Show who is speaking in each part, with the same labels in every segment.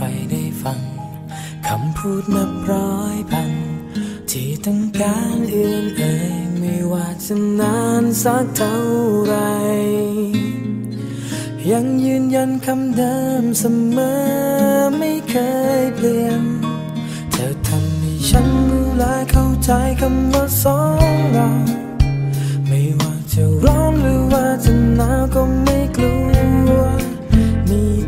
Speaker 1: ใครได้ฟัง คำพูดนับร้อยพัน ที่ต้องการเอื้อนเอ่ยไม่ว่าจะนานสักเท่าไร ยังยืนยันคำเดิมเสมอไม่เคยเปลี่ยน เธอทำให้ฉันรู้และเข้าใจคำว่าสอง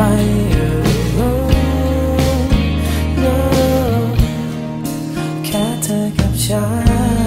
Speaker 1: ไปแค่เธอกับฉัน